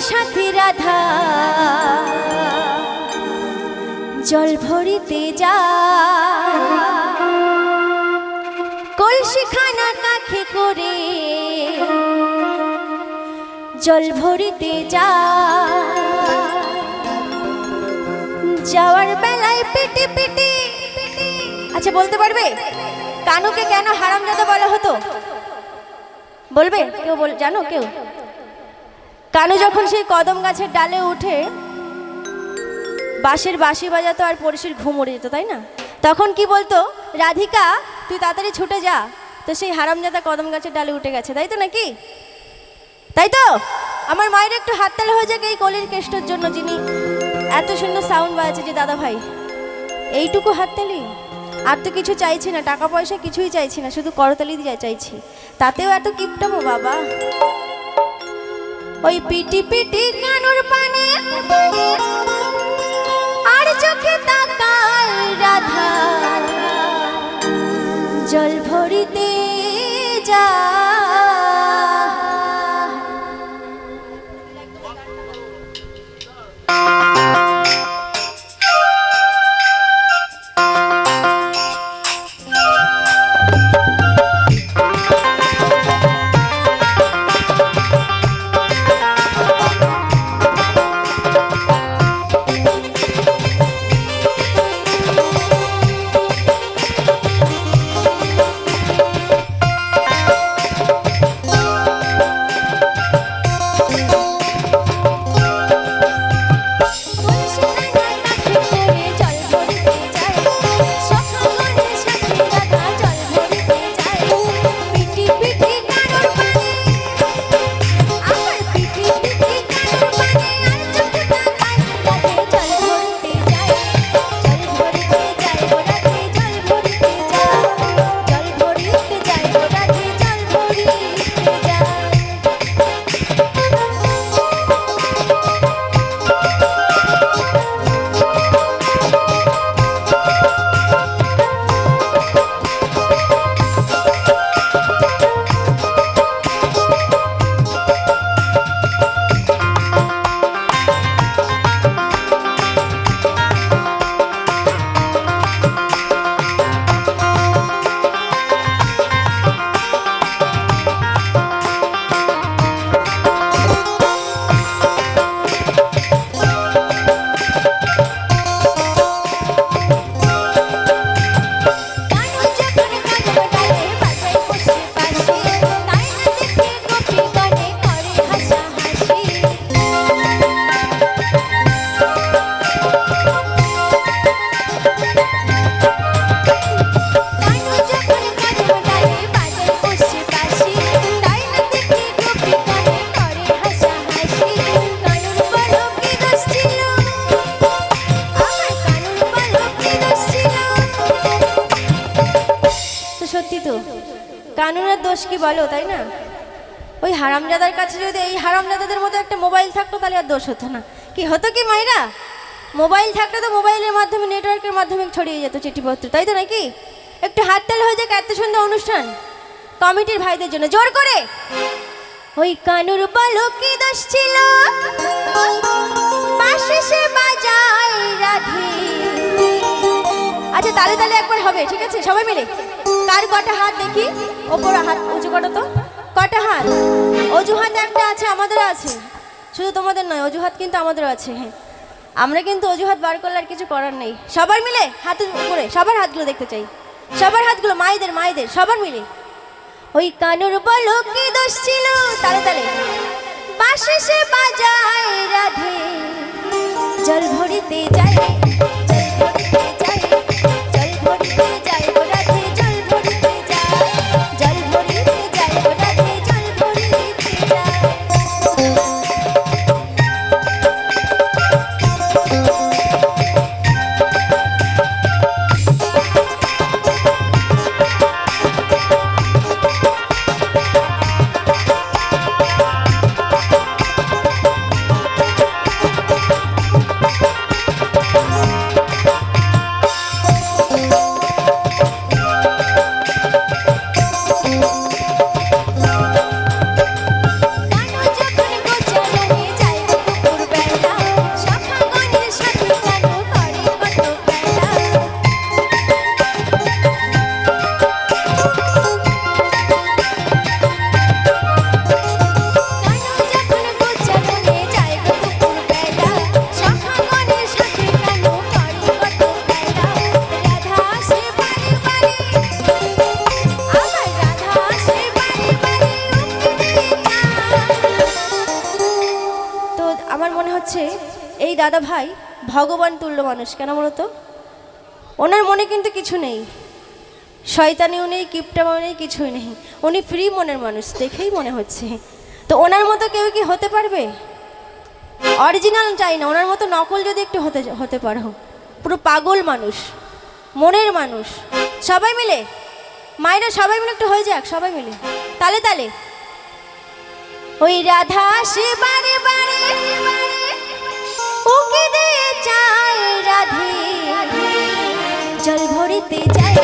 সাথী রাধা। জল ভরিতে যা। কলসি খানা কাখে করে জল ভরিতে যা। যাওয়ার বেলায় পেটে পেটে আচ্ছা বলতে পারবে? কানুকে কেন হারাম হারামজাদা বলা হতো? বলবে? কেউ বল জানো কেউ? কানু যখন সেই কদম গাছের ডালে উঠে, বাঁশের বাঁশি বাজাতো আর পড়শির ঘুম উড়ে যেত, তাই না? তখন কি বলতো, রাধিকা, তুই তাড়াতাড়ি ছুটে যা। তো সেই হারামজাদা কদম গাছের ডালে উঠে গেছে, তাই তো নাকি? তাই তো? আমার মায়ের একটু হাততাল হয়ে যাক এই কলির কেষ্টর জন্য, যিনি এত সুন্দর সাউন্ড বাজাচ্ছে যে দাদা ভাই এইটুকু হাততালি? আর তো কিছু চাইছি না, টাকা পয়সা কিছুই চাইছি না, শুধু করতালি দিয়ে চাইছি। তাতেও এত কিপটামো, বাবা। ওই পিটি পিটি কানুর পানে। আর চোখে তাকায় রাধা। জল কানুনের দোষ কি বলো, তাই না? ওই হারামজাদার কাছে যদি এই হারামজাদাদের মতো একটা মোবাইল থাকতো, তাহলে আর দোষ হতো না। কি হতো কি, মাইরা? মোবাইল থাকলে তো মোবাইলের মাধ্যমে, নেটওয়ার্কের মাধ্যমে ছড়িয়ে যেত চিঠিপত্র, তাই তো নাকি? একটু হাততালি হয়ে যাক, এত সুন্দর অনুষ্ঠান। কমিটির ভাইদের জন্য, জোর করে! ওই কানুর বলো কি দোষ ছিল? সে আচ্ছা তালে তালে একবার হবে, ঠিক আছে? সবাই মিলে? কার কটা হাত দেখি, ওপর হাত, উঁচু কটা তো? কটা হাত? অজুহাত একটা আছে, আমাদের আছে। শুধু তোমাদের নয়, অজুহাত কিন্তু আমাদেরও আছে হ্যাঁ। আমরা কিন্তু অজুহাত বার করলে আর কিছু করার নেই। সবার মিলে হাত উপরে, সবার হাতগুলো দেখতে চাই। সবার হাতগুলো, মায়েদের মায়েদের, সবার মিলে। ওই কানুর বলো, কি দোষ ছিল? তালে তালে। পাশে সে বাজায় রাধে। জল ভরিতে যায়, জল ভরিতে যায়, জল ভরিতে মনে হচ্ছে এই দাদা ভাই ভগবান তুল্য মানুষ, কেন বলো তো? ওনার মনে কিন্তু কিছু নেই। শয়তানিও নেই, কিপটামাও নেই, কিছুই নেই। উনি ফ্রি মনের মানুষ, দেখেই মনে হচ্ছে। তো ওনার মতো কেউ কি হতে পারবে? অরিজিনাল চাই না, ওনার মতো নকল যদি একটু হতে হতে পারো। পুরো পাগল মানুষ, মনের মানুষ। সবাই মিলে? মায়েরা সবাই মিলে একটু হয়ে যাক, সবাই মিলে। তালে তালে। ওই রাধা বারে উকি দিয়ে চায় রাধে। জল ভরিতে যায়